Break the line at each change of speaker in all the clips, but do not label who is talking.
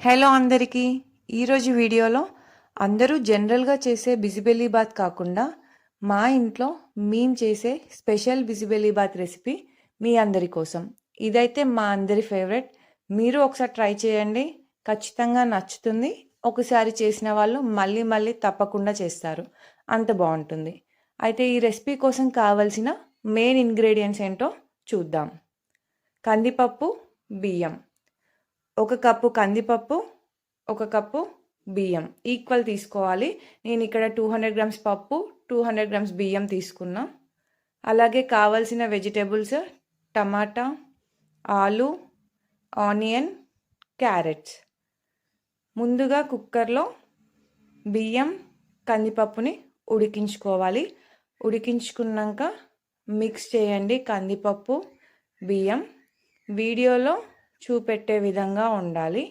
Hello అందరికీ. ఈరోజు వీడియోలో అందరూ జనరల్గా చేసే బిజిబెల్లీ బాత్ కాకుండా మా ఇంట్లో మేము చేసే స్పెషల్ బిజిబెల్లీ బాత్ రెసిపీ మీ అందరి కోసం. ఇదైతే మా అందరి ఫేవరెట్. మీరు ఒకసారి ట్రై చేయండి. ఖచ్చితంగా నచ్చుతుంది. ఒకసారి చేసిన వాళ్ళు మళ్ళీ మళ్ళీ తప్పకుండా చేస్తారు. అంత బాగుంటుంది. అయితే ఈ రెసిపీ కోసం కావలసిన మెయిన్ ఇంగ్రీడియంట్స్ ఏంటో చూద్దాం. కందిపప్పు బియ్యం. ఒక కప్పు కందిపప్పు ఒక కప్పు బియ్యం. ఈక్వల్ తీసుకోవాలి. నేను ఇక్కడ టూ హండ్రెడ్ గ్రామ్స్ పప్పు టూ హండ్రెడ్ గ్రామ్స్ బియ్యం తీసుకున్నా. అలాగే కావాల్సిన వెజిటేబుల్స్ టమాటా ఆలు ఆనియన్ క్యారెట్స్. ముందుగా కుక్కర్లో బియ్యం కందిపప్పుని ఉడికించుకోవాలి. ఉడికించుకున్నాక మిక్స్ చేయండి కందిపప్పు బియ్యం. వీడియోలో చూపెట్టే విధంగా ఉండాలి.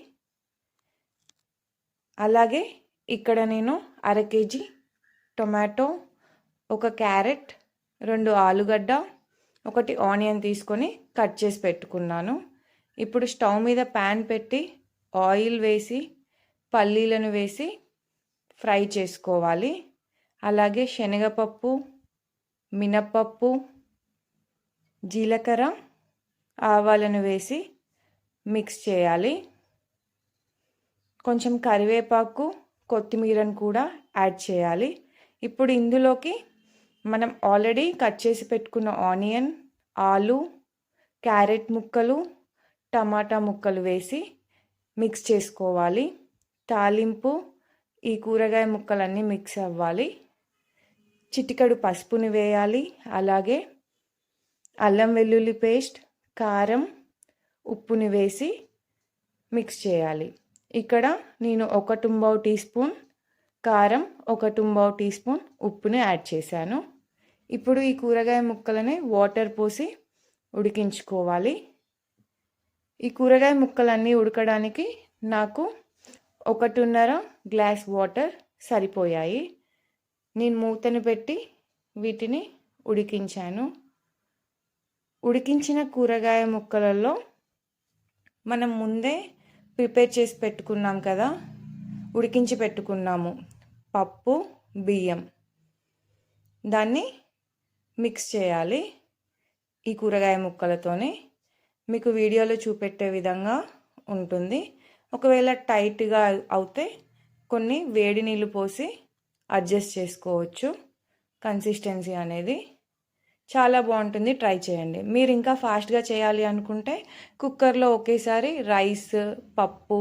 అలాగే ఇక్కడ నేను అర కేజీ టొమాటో ఒక క్యారెట్ రెండు ఆలుగడ్డ ఒకటి ఆనియన్ తీసుకొని కట్ చేసి పెట్టుకున్నాను. ఇప్పుడు స్టవ్ మీద ప్యాన్ పెట్టి ఆయిల్ వేసి పల్లీలను వేసి ఫ్రై చేసుకోవాలి. అలాగే శనగపప్పు మినప్పప్పు జీలకర్ర ఆవాలను వేసి మిక్స్ చేయాలి. కొంచెం కరివేపాకు కొత్తిమీరను కూడా యాడ్ చేయాలి. ఇప్పుడు ఇందులోకి మనం ఆల్రెడీ కట్ చేసి పెట్టుకున్న ఆనియన్ ఆలు క్యారెట్ ముక్కలు టమాటా ముక్కలు వేసి మిక్స్ చేసుకోవాలి. తాలింపు ఈ కూరగాయ ముక్కలన్నీ మిక్స్ అవ్వాలి. చిటికడు పసుపుని వేయాలి. అలాగే అల్లం వెల్లుల్లి పేస్ట్ కారం ఉప్పుని వేసి మిక్స్ చేయాలి. ఇక్కడ నేను ఒక టుంబావు టీ స్పూన్ కారం ఒక టుంబావు టీ స్పూన్ ఉప్పుని యాడ్ చేశాను. ఇప్పుడు ఈ కూరగాయ ముక్కలని వాటర్ పోసి ఉడికించుకోవాలి. ఈ కూరగాయ ముక్కలన్నీ ఉడకడానికి నాకు ఒకటిన్నర గ్లాస్ వాటర్ సరిపోయాయి. నేను మూతను పెట్టి వీటిని ఉడికించాను. ఉడికించిన కూరగాయ ముక్కలలో మనం ముందే ప్రిపేర్ చేసి పెట్టుకున్నాం కదా ఉడికించి పెట్టుకున్నాము. పప్పు బియ్యం. దాన్ని మిక్స్ చేయాలి ఈ కూరగాయ ముక్కలతోనే. మీకు వీడియోలో చూపెట్టే విధంగా ఉంటుంది. ఒకవేళ టైట్గా అవుతే కొన్ని వేడి నీళ్ళు పోసి అడ్జస్ట్ చేసుకోవచ్చు. కన్సిస్టెన్సీ అనేది చాలా బాగుంటుంది. ట్రై చేయండి. మీరు ఇంకా ఫాస్ట్గా చేయాలి అనుకుంటే కుక్కర్లో ఒకేసారి రైస్ పప్పు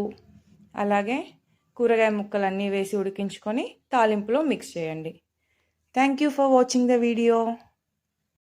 అలాగే కూరగాయ ముక్కలు అన్నీ వేసి ఉడికించుకొని తాలింపులో మిక్స్ చేయండి. Thank you for watching the video.